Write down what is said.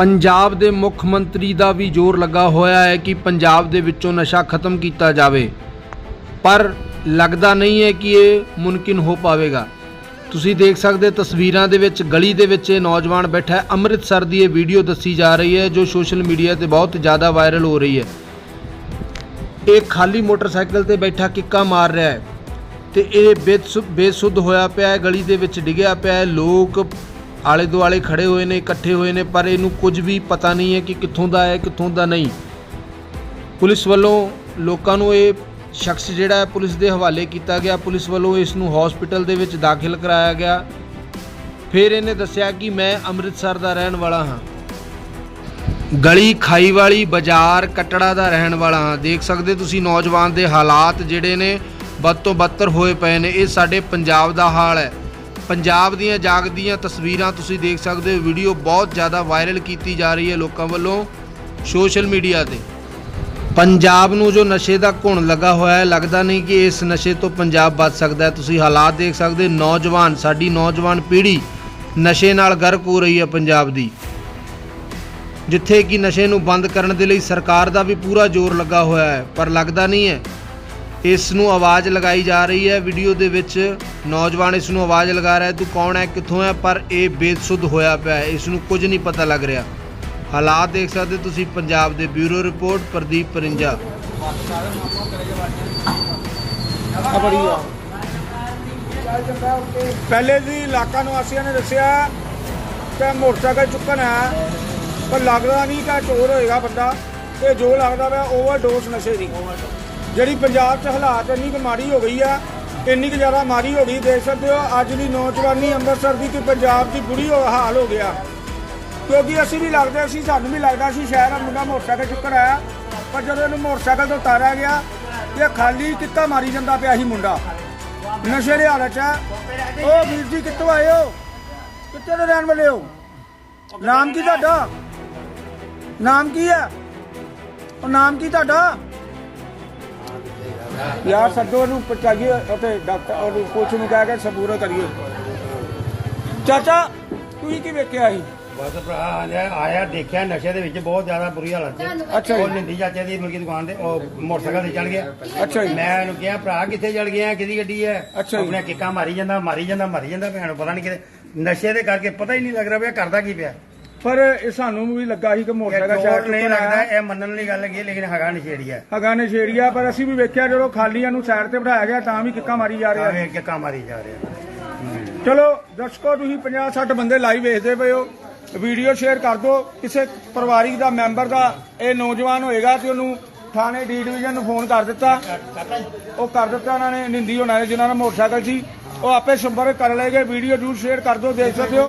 ਪੰਜਾਬ ਦੇ ਮੁੱਖ ਮੰਤਰੀ ਦਾ ਵੀ ਜ਼ੋਰ ਲੱਗਾ ਹੋਇਆ ਹੈ ਕਿ ਪੰਜਾਬ ਦੇ ਵਿੱਚੋਂ ਨਸ਼ਾ ਖਤਮ ਕੀਤਾ ਜਾਵੇ। ਪਰ ਲੱਗਦਾ ਨਹੀਂ ਹੈ ਕਿ ਇਹ ਮੁਮਕਿਨ ਹੋ ਪਾਵੇਗਾ। ਤੁਸੀਂ ਦੇਖ ਸਕਦੇ ਹੋ ਤਸਵੀਰਾਂ ਦੇ ਵਿੱਚ, ਗਲੀ ਦੇ ਵਿੱਚ ਇਹ ਨੌਜਵਾਨ ਬੈਠਾ ਹੈ। ਅੰਮ੍ਰਿਤਸਰ ਦੀ ਇਹ ਵੀਡੀਓ ਦੱਸੀ ਜਾ ਰਹੀ ਹੈ, ਜੋ ਸੋਸ਼ਲ ਮੀਡੀਆ ਤੇ ਬਹੁਤ ਜ਼ਿਆਦਾ ਵਾਇਰਲ ਹੋ ਰਹੀ ਹੈ। ਇਹ ਖਾਲੀ ਮੋਟਰਸਾਈਕਲ ਤੇ ਬੈਠਾ ਕਿੱਕਾ ਮਾਰ ਰਿਹਾ ਹੈ ਤੇ ਇਹ ਬੇਸੁ- ਬੇਸੁੱਧ ਹੋਇਆ ਪਿਆ ਹੈ, ਗਲੀ ਦੇ ਵਿੱਚ ਡਿੱਗਿਆ ਪਿਆ ਹੈ। ਲੋਕ ਆਲੇ ਦੁਆਲੇ ਖੜੇ ਹੋਏ ਨੇ, ਇਕੱਠੇ ਹੋਏ ਨੇ, ਪਰ ਇਹਨੂੰ ਕੁਝ ਵੀ ਪਤਾ ਨਹੀਂ ਹੈ ਕਿ ਕਿੱਥੋਂ ਦਾ ਹੈ, ਕਿੱਥੋਂ ਦਾ ਨਹੀਂ। ਪੁਲਿਸ ਵੱਲੋਂ ਲੋਕਾਂ ਨੂੰ ਇਹ ਸ਼ਖਸ ਜਿਹੜਾ ਹੈ, ਪੁਲਿਸ ਦੇ ਹਵਾਲੇ ਕੀਤਾ ਗਿਆ। ਪੁਲਿਸ ਵੱਲੋਂ ਇਸ ਨੂੰ ਹਸਪੀਟਲ ਦੇ ਵਿੱਚ ਦਾਖਲ ਕਰਾਇਆ ਗਿਆ। ਫਿਰ ਇਹਨੇ ਦੱਸਿਆ ਕਿ ਮੈਂ ਅੰਮ੍ਰਿਤਸਰ ਦਾ ਰਹਿਣ ਵਾਲਾ ਹਾਂ। ਗਲੀ ਖਾਈ ਵਾਲੀ ਬਾਜ਼ਾਰ ਕਟੜਾ ਦਾ ਰਹਿਣ ਵਾਲਾ ਹਾਂ। ਦੇਖ ਸਕਦੇ ਤੁਸੀਂ ਨੌਜਵਾਨ ਦੇ ਹਾਲਾਤ ਜਿਹੜੇ ਨੇ ਬਦ ਤੋਂ ਬੱਤਰ ਹੋਏ ਪਏ ਨੇ। ਇਹ ਸਾਡੇ ਪੰਜਾਬ ਦਾ ਹਾਲ ਹੈ। ਪੰਜਾਬ ਦੀਆਂ ਜਾਗਦੀਆਂ ਤਸਵੀਰਾਂ ਤੁਸੀਂ ਦੇਖ ਸਕਦੇ ਹੋ। ਵੀਡੀਓ ਬਹੁਤ ਜ਼ਿਆਦਾ ਵਾਇਰਲ ਕੀਤੀ ਜਾ ਰਹੀ ਹੈ ਲੋਕਾਂ ਵੱਲੋਂ ਸੋਸ਼ਲ ਮੀਡੀਆ ਤੇ। ਪੰਜਾਬ ਨੂੰ ਜੋ ਨਸ਼ੇ ਦਾ ਘੁਣ ਲੱਗਾ ਹੋਇਆ ਹੈ ਲੱਗਦਾ ਨਹੀਂ ਕਿ ਇਸ ਨਸ਼ੇ ਤੋਂ ਪੰਜਾਬ ਬਚ ਸਕਦਾ ਹੈ। ਤੁਸੀਂ ਹਾਲਾਤ ਦੇਖ ਸਕਦੇ ਹੋ, ਨੌਜਵਾਨ ਸਾਡੀ ਨੌਜਵਾਨ ਪੀੜ੍ਹੀ ਨਸ਼ੇ ਨਾਲ ਗਰਕ ਹੋ ਰਹੀ ਹੈ ਪੰਜਾਬ ਦੀ। ਜਿੱਥੇ ਕਿ ਨਸ਼ੇ ਨੂੰ ਬੰਦ ਕਰਨ ਦੇ ਲਈ ਸਰਕਾਰ ਦਾ ਵੀ ਪੂਰਾ ਜ਼ੋਰ ਲੱਗਾ ਹੋਇਆ ਹੈ ਪਰ ਲੱਗਦਾ ਨਹੀਂ ਹੈ ਇਸ ਨੂੰ ਆਵਾਜ਼ ਲਗਾਈ ਜਾ ਰਹੀ ਹੈ। ਵੀਡੀਓ ਦੇ ਵਿੱਚ ਨੌਜਵਾਨ ਇਸ ਨੂੰ ਆਵਾਜ਼ ਲਗਾ ਰਿਹਾ ਤੂੰ ਕੌਣ ਹੈ? ਕਿੱਥੋਂ ਹੈ? ਪਰ ਇਹ ਬੇਸੁੱਧ ਹੋਇਆ ਪਿਆ ਹੈ। ਇਸ ਨੂੰ ਕੁਝ ਨਹੀਂ ਪਤਾ ਲੱਗ ਰਿਹਾ। ਹਾਲਾਤ ਦੇਖ ਸਕਦੇ ਹੋ ਤੁਸੀਂ। ਪੰਜਾਬ ਦੇ ਬਿਊਰੋ ਰਿਪੋਰਟ, ਪ੍ਰਦੀਪ ਪਰਿੰਜਾ। ਪਹਿਲੇ ਦੀ ਇਲਾਕਾ ਨਿਵਾਸੀਆਂ ਨੇ ਦੱਸਿਆ ਕਿ ਮੋਟਰਸਾਈਕਲ ਚੁੱਕਣ ਹੈ, ਪਰ ਲੱਗਦਾ ਨਹੀਂ ਕਿ ਚੋਰ ਹੋਏਗਾ ਬੰਦਾ। ਇਹ ਜੋ ਲੱਗਦਾ ਵਾ ਓਵਰਡੋਸ ਨਸ਼ੇ ਦੀ। ਜਿਹੜੀ ਪੰਜਾਬ 'ਚ ਹਾਲਾਤ ਇੰਨੀ ਕੁ ਮਾੜੀ ਹੋ ਗਈ ਆ, ਇੰਨੀ ਕੁ ਜ਼ਿਆਦਾ ਮਾੜੀ ਹੋ ਗਈ, ਦੇਖ ਸਕਦੇ ਹੋ, ਅੱਜ ਦੀ ਨੌਜਵਾਨੀ ਅੰਮ੍ਰਿਤਸਰ ਦੀ ਕਿ ਪੰਜਾਬ ਦੀ ਬੁਰੀ ਹੋ- ਹਾਲ ਹੋ ਗਿਆ। ਕਿਉਂਕਿ ਅਸੀਂ ਵੀ ਲੱਗਦੇ ਸੀ, ਸਾਨੂੰ ਵੀ ਲੱਗਦਾ ਸੀ ਸ਼ਹਿਰ ਆ ਮੁੰਡਾ ਮੋਟਰਸਾਈਕਲ ਚੁੱਕਣ ਆਇਆ, ਪਰ ਜਦੋਂ ਇਹਨੂੰ ਮੋਟਰਸਾਈਕਲ ਤੋਂ ਉਤਾਰਿਆ ਗਿਆ ਇਹ ਖਾਲੀ ਕਿੱਕਾ ਮਾਰੀ ਜਾਂਦਾ ਪਿਆ ਸੀ ਮੁੰਡਾ। ਨਸ਼ੇ ਦੀ ਹਾਲਤ 'ਚ ਹੈ ਉਹ ਵੀਰ ਜੀ, ਕਿੱਥੋਂ ਆਏ ਹੋ? ਕਿੱਥੇ ਦੇ ਰਹਿਣ ਵਾਲੇ ਹੋ? ਨਾਮ ਕੀ ਤੁਹਾਡਾ? ਨਾਮ ਕੀ ਹੈ? ਉਹ ਨਾਮ ਕੀ ਤੁਹਾਡਾ? ਯਾਰ ਸੱਦੋ ਨੂੰ ਪਹੁੰਚਾਈਏ ਅਤੇ ਡਾਕਟਰ ਉਹਨੂੰ ਕੋਚ ਨੂੰ ਕਹਿ ਕੇ ਸਬੂਰਾ ਕਰੀਏ। ਚਾਚਾ ਤੁਸੀਂ ਕੀ ਵੇਖਿਆ ਸੀ? ਬਸ ਭਰਾ ਆਇਆ ਆਇਆ ਦੇਖਿਆ ਨਸ਼ੇ ਦੇ ਵਿੱਚ ਬਹੁਤ ਜ਼ਿਆਦਾ ਬੁਰੀ ਹਾਲਤ ਸੀ। ਅੱਛਾ ਜੀ। ਉਹ ਨਿੰਦੀ ਚਾਚੇ ਦੀ ਮੁਰਗੀ ਦੁਕਾਨ ਤੇ ਉਹ ਮੋਟਰਸਾਈਕਲ ਤੇ ਚੜ ਗਿਆ। ਅੱਛਾ ਜੀ। ਮੈਂ ਉਹਨੂੰ ਕਿਹਾ ਭਰਾ ਕਿੱਥੇ ਚੜ ਗਿਆ ਕਿਹਦੀ ਗੱਡੀ ਹੈ। ਆਪਣੇ ਕਿੱਕਾਂ ਮਾਰੀ ਜਾਂਦਾ ਮਾਰੀ ਜਾਂਦਾ ਮਾਰੀ ਜਾਂਦਾ ਭੈਣ ਨੂੰ ਪਤਾ ਨਹੀਂ ਕਿਤੇ ਨਸ਼ੇ ਦੇ ਕਰਕੇ ਪਤਾ ਹੀ ਨਹੀਂ ਲੱਗ ਰਿਹਾ ਵੀ ਕਰਦਾ ਕੀ ਪਿਆ। ਪਰ ਇਹ ਸਾਨੂੰ ਵੀ ਲੱਗਾ ਸੀ ਕਿ ਮੋਟਰਸਾਈਕਲ ਸ਼ਾਇਦ ਨਹੀਂ ਲੱਗਦਾ ਇਹ ਮੰਨਣ ਵਾਲੀ ਗੱਲ ਹੈਗੀ ਲੇਕਿਨ ਹੈਗਾ ਨਸ਼ੇੜੀ ਹੈ ਹਗਾ ਨਸ਼ੇੜੀਆ ਪਰ ਅਸੀਂ ਵੀ ਵੇਖਿਆ ਜਦੋਂ ਖਾਲੀਆਂ ਨੂੰ ਸਾਈਡ ਤੇ ਬਿਠਾਇਆ ਗਿਆ ਤਾਂ ਵੀ ਕਿੱਕਾਂ ਮਾਰੀ ਜਾ ਰਿਹਾ। ਕਿੱਕਾਂ ਮਾਰੀ ਜਾ ਰਿਹਾ। ਚਲੋ ਦਰਸ਼ਕੋ ਤੁਸੀਂ 50 60 ਬੰਦੇ ਲਾਈਵ ਵੇਖਦੇ ਪਏ ਹੋ। ਵੀਡੀਓ ਸ਼ੇਅਰ ਕਰ ਦਿਓ। ਕਿਸੇ ਪਰਿਵਾਰਿਕ ਦਾ ਮੈਂਬਰ ਦਾ ਇਹ ਨੌਜਵਾਨ ਹੋਏਗਾ ਤੇ ਉਹਨੂੰ ਥਾਣੇ ਡੀ ਡਿਵੀਜ਼ਨ ਨੂੰ ਫੋਨ ਕਰ ਦਿੱਤਾ। ਉਹ ਕਰ ਦਿੱਤਾ ਉਹਨਾਂ ਨੇ ਨਿੰਦੀ ਹੋਣਾ ਨੇ ਜਿਨ੍ਹਾਂ ਦਾ ਮੋਟਰਸਾਈਕਲ ਸੀ। ਉਹ ਆਪੇ ਸੰਪਰਕ ਕਰ ਲਏਗੇ। ਵੀਡੀਓ ਜਰੂਰ ਸ਼ੇਅਰ ਕਰ ਦਿਓ ਦੇਖ ਸਕਦੇ ਹੋ।